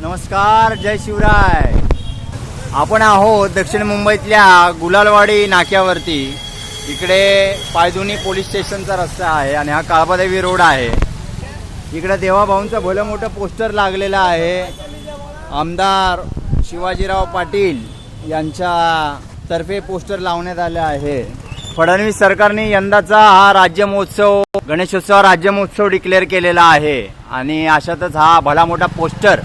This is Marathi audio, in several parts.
नमस्कार जय शिवराय. आपण आहोत दक्षिण मुंबईतल्या गुलालवाडी नाक्यावरती. इकडे पायदुनी पोलीस स्टेशनचा रस्ता आहे आणि हा काळबादेवी रोड आहे. इकडे देवाभाऊंचं भलं मोठं पोस्टर लागलेलं आहे. आमदार शिवाजीराव पाटील यांच्या तर्फे पोस्टर लावण्यात आलं आहे. फडणवीस सरकारने यंदाचा हा राज्य महोत्सव गणेशोत्सव राज्य महोत्सव डिक्लेअर केलेला आहे. आणि अशातच हा भला मोठा पोस्टर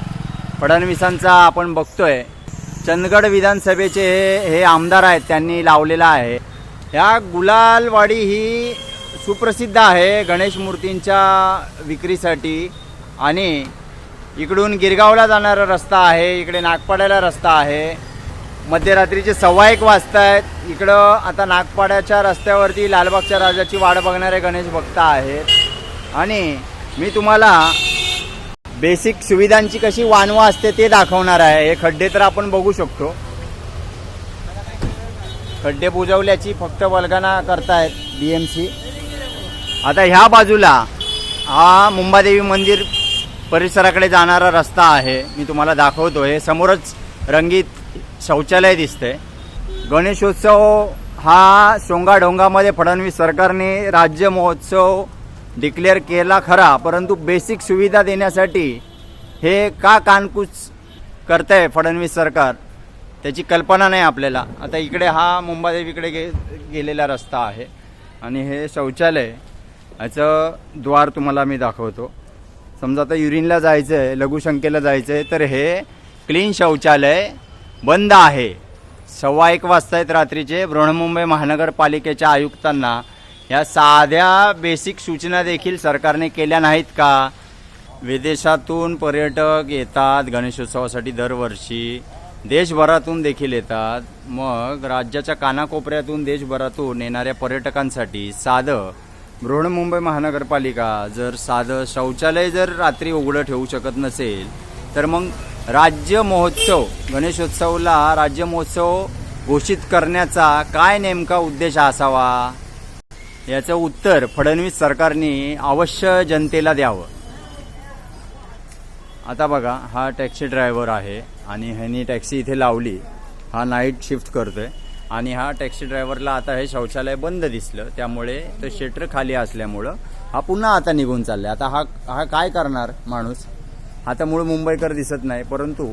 फडणवीसांचा आपण बघतोय. चंदगड विधानसभेचे हे हे आमदार आहेत त्यांनी लावलेला आहे. ह्या गुलालवाडी ही सुप्रसिद्ध आहे गणेश मूर्तींच्या विक्रीसाठी. आणि इकडून गिरगावला जाणारा रस्ता आहे इकडे नागपाड्याला रस्ता आहे. मध्यरात्रीचे सव्वा एक वाजता आहेत इकडं आता नागपाड्याच्या रस्त्यावरती लालबागच्या राजाची वाट बघणारे गणेश भक्त आहेत. आणि मी तुम्हाला बेसिक सुविधांची कशी वानवा असते ते दाखवणार आहे. हे खड्डे तर आपण बघू शकतो. खड्डे बुजवल्याची फक्त वल्गना करतायत बी एम सी आता ह्या बाजूला हा मुंबादेवी मंदिर परिसराकडे जाणारा रस्ता आहे. मी तुम्हाला दाखवतो हे समोरच रंगीत शौचालय दिसते गणेशोत्सव हा सोंगाढोंगामध्ये फडणवीस सरकारने राज्य महोत्सव डिक्लेअर केला खरा परंतु बेसिक सुविधा देण्यासाठी हे का कानकूच करतंय फडणवीस सरकार? त्याची कल्पना नाही आपल्याला. आता इकडे हा मुंबादेवीकडे गे गेलेला रस्ता आहे आणि हे शौचालय याचं द्वार तुम्हाला मी दाखवतो. समजा आता युरिनला जायचं आहे लघुशंकेला जायचं आहे तर हे क्लीन शौचालय बंद आहे. सव्वा एक वाजता आहेत रात्रीचे. बृहन्मुंबई महानगरपालिकेच्या आयुक्तांना या साध्या बेसिक सूचना देखील सरकारने केल्या नाहीत का? विदेशातून पर्यटक येतात गणेशोत्सवासाठी दरवर्षी. देशभरातून देखील येतात. मग राज्याच्या कानाकोपऱ्यातून देशभरातून येणाऱ्या पर्यटकांसाठी साधं बृहन्मुंबई महानगरपालिका जर साधं शौचालय जर रात्री उघडं ठेवू शकत नसेल तर मग राज्य महोत्सव गणेशोत्सवला राज्य महोत्सव घोषित करण्याचा काय नेमका उद्देश असावा? याचं उत्तर फडणवीस सरकारने अवश्य जनतेला द्यावं. आता बघा हा टॅक्सी ड्रायव्हर आहे आणि ह्यानी टॅक्सी इथे लावली. हा नाईट शिफ्ट करतोय. आणि हा टॅक्सी ड्रायव्हरला आता हे शौचालय बंद दिसलं. त्यामुळे तो शेटर खाली असल्यामुळं हा पुन्हा आता निघून चाललाय. आता हा हा काय करणार माणूस? आता मूळ मुंबईकर दिसत नाही परंतु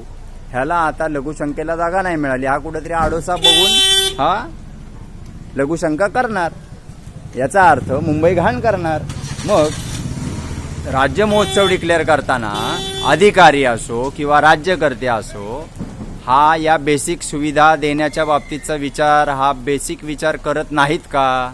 ह्याला आता लघुशंकेला जागा नाही मिळाली. हा कुठेतरी आडोसा बघून हा? लघुशंका करणार. याचा अर्थ मुंबई घाण करणार. मग राज्य महोत्सव डिक्लेअर करताना अधिकारी असो किंवा राज्यकर्ते असो हा या बेसिक सुविधा देण्याच्या बाबतीतचा विचार हा बेसिक विचार करत नाहीत का?